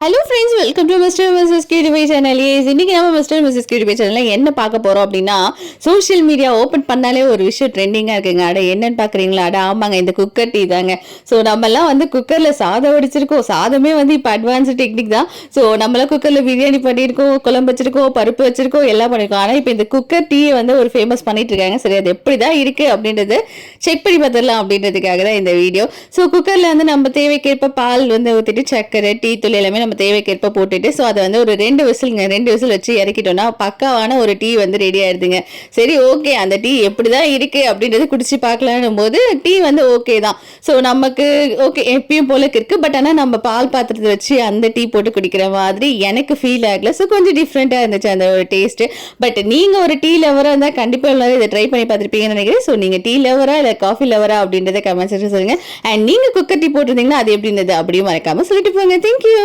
Hello friends welcome to mister missus கியூடிபை channel ஏஸ் இன்றைக்கி நம்ம மிஸ்டர் மிஸ்ஸஸ் கியூடிபை சேனலில் என்ன பார்க்க போகிறோம் அப்படின்னா சோஷியல் மீடியா ஓப்பன் பண்ணாலே ஒரு விஷயம் ட்ரெண்டிங்காக இருக்குங்க. அட என்னன்னு பார்க்குறீங்களா? அட ஆமாங்க இந்த குக்கர் டீ தாங்க. ஸோ நம்மலாம் வந்து குக்கரில் சாதம் வடிச்சிருக்கோம். சாதமே வந்து இப்போ அட்வான்ஸ்டு டெக்னிக் தான். ஸோ நம்மளாம் குக்கரில் பிரியாணி பண்ணியிருக்கோம் குழம்பு வச்சிருக்கோம் பருப்பு வச்சிருக்கோம் எல்லாம் பண்ணியிருக்கோம். ஆனால் இப்போ இந்த குக்கர் டீயை வந்து ஒரு ஃபேமஸ் பண்ணிட்டு இருக்காங்க. சரி அது எப்படி தான் இருக்குது அப்படின்றது செக் பண்ணி பார்த்துடலாம் அப்படின்றதுக்காக தான் இந்த வீடியோ ஸோ குக்கரில் வந்து நம்ம தேவைக்கேற்ப பால் வந்து ஊற்றிட்டு சர்க்கரை டீ தூள் எல்லாமே நம்ம தேவைக்கேற்ப போட்டுட்டு ஸோ அதை வந்து ஒரு ரெண்டு விசிலுங்க ரெண்டு விசில் வச்சு இறக்கிட்டோம்னா பக்காவான ஒரு டீ வந்து ரெடி ஆயிடுதுங்க. சரி ஓகே அந்த டீ எப்படி தான் இருக்குது அப்படின்றது குடிச்சு பார்க்கலான்னும் போது டீ வந்து ஓகே தான். ஸோ நமக்கு ஓகே எப்பயும் போல இருக்கு. பட் ஆனால் நம்ம பால் பாத்திரத்தை வச்சு அந்த டீ போட்டு குடிக்கிற மாதிரி எனக்கு ஃபீல் ஆகல. ஸோ கொஞ்சம் டிஃப்ரெண்ட்டாக இருந்துச்சு அந்த ஒரு டேஸ்ட்டு பட் நீங்கள் ஒரு டீ லவராக இருந்தால் கண்டிப்பாக எல்லாரும் இதை ட்ரை பண்ணி பார்த்துருப்பீங்கன்னு நினைக்கிறேன். ஸோ நீங்கள் டீ லவரா இல்லை காஃபி லவரா அப்படின்றத கமெண்ட் செக்ஷன் சொல்லுங்கள் அண்ட் நீங்கள் குக்கர் டீ போட்டிருந்தீங்கன்னா அது எப்படி இருந்தது அப்படியும் மறக்காமல் சொல்லிட்டு போங்க. தேங்க்யூ